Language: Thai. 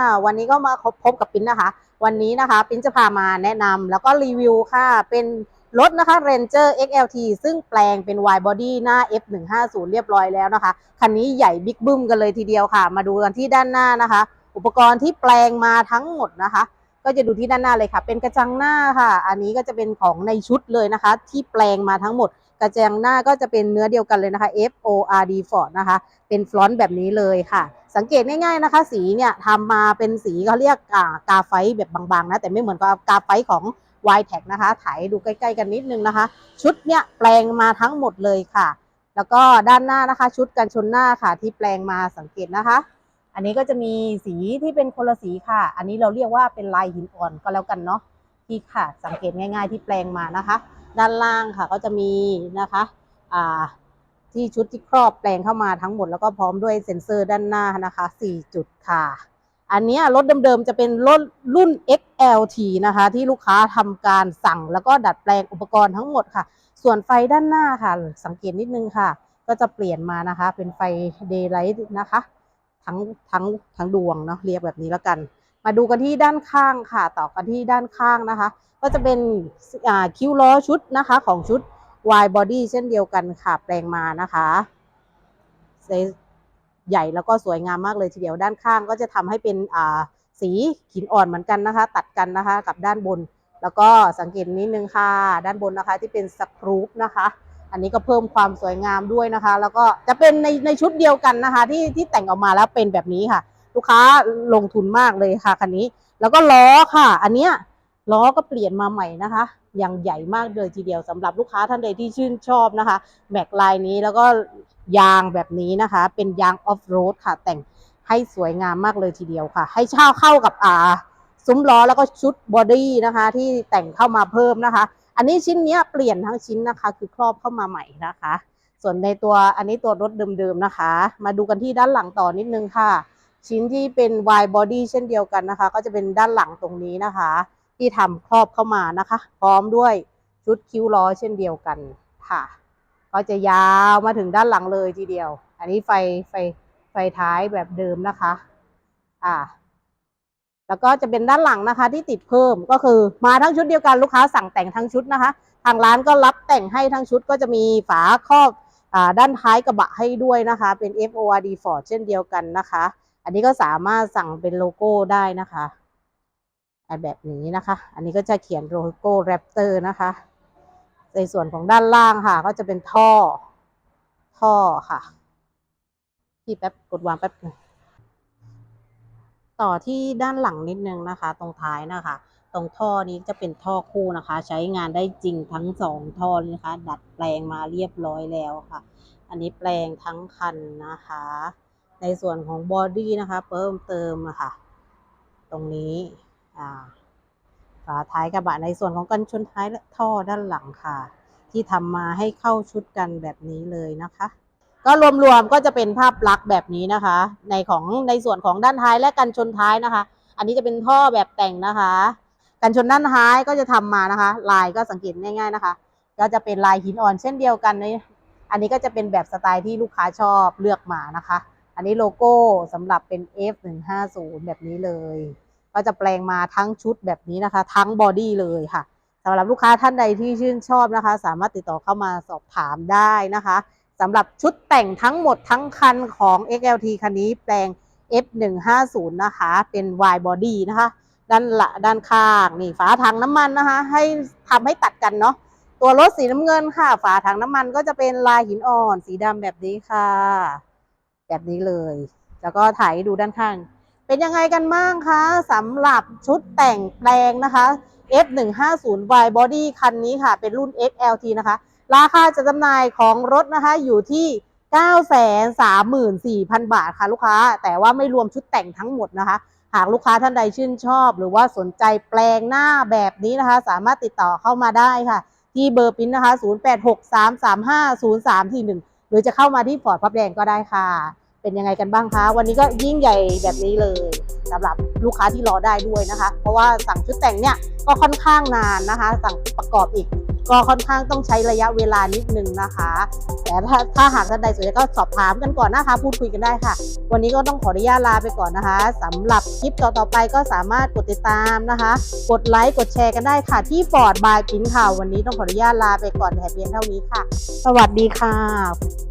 ่าวันนี้ก็มาพบพบกับปิ้นนะคะ วันนี้นะคะปิ้นจะพามาแนะนำแล้วก็รีวิวค่ะ เป็นรถนะคะ Ranger XLT ซึ่งแปลงเป็น wide body หน้า F150 เรียบร้อยแล้วนะคะ คันนี้ใหญ่บิ๊กบึ้มกันเลยทีเดียวค่ะ มาดูกันที่ด้านหน้านะคะ อุปกรณ์ที่แปลงมาทั้งหมดนะคะ ก็จะดูที่ด้านหน้าเลยค่ะ เป็นกระจังหน้าค่ะ อันนี้ก็จะเป็นของในชุดเลยนะคะ ที่แปลงมาทั้งหมด กระจังหน้าก็จะเป็นเนื้อเดียวกันเลยนะคะ F O R D Ford นะคะ เป็นฟลอนต์แบบนี้เลยค่ะ สังเกตง่ายๆนะคะ สีเนี่ยทำมาเป็นสีเขาเรียกอ่ากาไฟแบบบางๆนะแต่ไม่เหมือนกับกาไฟของ y t e c นะคะถ่ายดูใกล้ๆกันนิดนึงนะคะ ชุดเนี่ยแปลงมาทั้งหมดเลยค่ะ แล้วก็ด้านหน้านะคะ ชุดกันชนหน้าค่ะที่แปลงมาสังเกตนะคะ อันนี้ก็จะมีสีที่เป็นคนละสีค่ะ อันนี้เราเรียกว่าเป็นลายหินอ่อนก็แล้วกันเนาะที่ค่ะสังเกตง่าย ๆ ที่แปลงมานะคะ ด้านล่างค่ะก็จะมีนะคะอ่าที่ชุดที่ครอบแปลงเข้ามาทั้งหมดแล้วก็พร้อมด้วยเซ็นเซอร์ด้านหน้านะคะ 4 จุดค่ะ อันนี้รถเดิมๆจะเป็นรถรุ่น XLT นะคะ ที่ลูกค้าทำการสั่งแล้วก็ดัดแปลงอุปกรณ์ทั้งหมดค่ะ ส่วนไฟด้านหน้าค่ะ สังเกตนิดนึงค่ะ ก็จะเปลี่ยนมานะคะ เป็นไฟ daylight นะคะ ทั้งทั้งทั้งดวงเนาะเรียกแบบนี้แล้วกัน มาดูกันที่ด้านข้างค่ะ ต่อกันที่ด้านข้างนะคะ ก็จะเป็นคิ้วล้อชุดนะคะ ของชุด wide body เช่นเดียวกันค่ะ แปลงมานะคะไซส์ใหญ่แล้วก็สวยงามมากเลยทีเดียวด้านข้างก็จะทำให้เป็นสีหินอ่อนเหมือนกันนะคะ ตัดกันนะคะกับด้านบน แล้วก็สังเกตนิดนึงค่ะ ด้านบนนะคะที่เป็นสครูปนะคะ อันนี้ก็เพิ่มความสวยงามด้วยนะคะ แล้วก็จะเป็นในในชุดเดียวกันนะคะ ที่ที่แต่งออกมาแล้วเป็นแบบนี้ค่ะ ลูกค้าลงทุนมากเลยค่ะคันนี้ แล้วก็ล้อค่ะ อันเนี้ยล้อก็เปลี่ยนมาใหม่นะคะ อย่างใหญ่มากเลยทีเดียวสำหรับลูกค้าท่านใดที่ชื่นชอบนะคะแม็กลายนี้แล้วก็ยางแบบนี้นะคะ เป็นยางออฟโรดค่ะ แต่งให้สวยงามมากเลยทีเดียวค่ะ ให้เช่าเข้ากับอ่าซุ้มล้อแล้วก็ชุดบอดี้นะคะ ที่แต่งเข้ามาเพิ่มนะคะ อันนี้ชิ้นนี้เปลี่ยนทั้งชิ้นนะคะ คือครอบเข้ามาใหม่นะคะ ส่วนในตัวอันนี้ตัวรถเดิมๆนะคะ มาดูกันที่ด้านหลังต่อนิดนึงค่ะ ชิ้นที่เป็น wide body เช่นเดียวกันนะคะ ก็จะเป็นด้านหลังตรงนี้นะคะ ที่ทำครอบเข้ามานะคะ พร้อมด้วยชุดคิ้วล้อเช่นเดียวกันค่ะ ก็จะยาวมาถึงด้านหลังเลยทีเดียว อันนี้ไฟไฟไฟท้ายแบบเดิมนะคะ อ่า แล้วก็จะเป็นด้านหลังนะคะที่ติดเพิ่มก็คือมาทั้งชุดเดียวกันลูกค้าสั่งแต่งทั้งชุดนะคะ ทางร้านก็รับแต่งให้ทั้งชุดก็จะมีฝาครอบอด้านท้ายกระบะให้ด้วยนะคะ เป็น FORD Ford เช่นเดียวกันนะคะ อันนี้ก็สามารถสั่งเป็นโลโก้ได้นะคะแบบนี้นะคะ อันนี้ก็จะเขียนโลโก้แรปเตอร์นะคะ ในส่วนของด้านล่างค่ะ ก็จะเป็นท่อ ท่อค่ะ ที่แป๊บกดวางแป๊บหนึง ต่อที่ด้านหลังนิดนึงนะคะ ตรงท้ายนะคะ ตรงท่อนี้จะเป็นท่อคู่นะคะ ใช้งานได้จริงทั้งสองท่อนะคะ ดัดแปลงมาเรียบร้อยแล้วค่ะ อันนี้แปลงทั้งคันนะคะ ในส่วนของบอดี้นะคะเพิ่มเติมะค่ะ ตรงนี้อ่าฝาท้ายกระบะในส่วนของกันชนท้ายและท่อด้านหลังค่ะ ที่ทำมาให้เข้าชุดกันแบบนี้เลยนะคะ ก็รวมๆก็จะเป็นภาพลักษณ์แบบนี้นะคะ ในของในส่วนของด้านท้ายและกันชนท้ายนะคะ อันนี้จะเป็นท่อแบบแต่งนะคะ กันชนด้านท้ายก็จะทำมานะคะ ลายก็สังเกตง่าย ๆนะคะ ก็จะเป็นลายหินอ่อนเช่นเดียวกันในอันนี้ก็จะเป็นแบบสไตล์ที่ลูกค้าชอบเลือกมานะคะ อันนี้โลโก้สำหรับเป็น F150 แบบนี้เลย ก็จะแปลงมาทั้งชุดแบบนี้นะคะ ทั้งบอดี้เลยค่ะสำหรับลูกค้าท่านใดที่ชื่นชอบนะคะ สามารถติดต่อเข้ามาสอบถามได้นะคะ สำหรับชุดแต่งทั้งหมดทั้งคันของ XLT คันนี้แปลง F150 นะคะ เป็น wide body นะคะ ด้านละด้านข้างนี่ฝาถังน้ำมันนะคะ ให้ทำให้ตัดกันเนาะตัวรถสีน้ำเงินค่ะ ฝาถังน้ำมันก็จะเป็นลายหินอ่อน สีดำแบบนี้ค่ะ แบบนี้เลย แล้วก็ถ่ายให้ดูด้านข้าง เป็นยังไงกันบ้างคะสำหรับชุดแต่งแปลงนะคะ F150 Wide Body คันนี้ค่ะ เป็นรุ่น XLT นะคะ ราคาจะจำหน่ายของรถนะคะอยู่ที่934,000 บาทค่ะลูกค้า แต่ว่าไม่รวมชุดแต่งทั้งหมดนะคะ หากลูกค้าท่านใดชื่นชอบ หรือว่าสนใจแปลงหน้าแบบนี้นะคะ สามารถติดต่อเข้ามาได้ค่ะ ที่เบอร์ปิ้นนะคะ 0863350341 หรือจะเข้ามาที่ฟอร์ดพับแดงก็ได้ค่ะ เป็นยังไงกันบ้างคะ วันนี้ก็ยิ่งใหญ่แบบนี้เลยสำหรับลูกค้าที่รอได้ด้วยนะคะ เพราะว่าสั่งชุดแต่งเนี่ยก็ค่อนข้างนานนะคะ สั่งประกอบอีก ก็ค่อนข้างต้องใช้ระยะเวลานิดนึงนะคะ แต่ถ้าถ้าหากท่านใดสนใจก็สอบถามกันก่อนนะคะ พูดคุยกันได้ค่ะ วันนี้ก็ต้องขออนุญาตลาไปก่อนนะคะสำหรับคลิปต่อๆไปก็สามารถกดติดตามนะคะ กดไลค์กดแชร์กันได้ค่ะที่ฟอร์ดบายปิ้นค่ะวันนี้ต้องขออนุญาตลาไปก่อนแต่เพียงเท่านี้ค่ะ สวัสดีค่ะ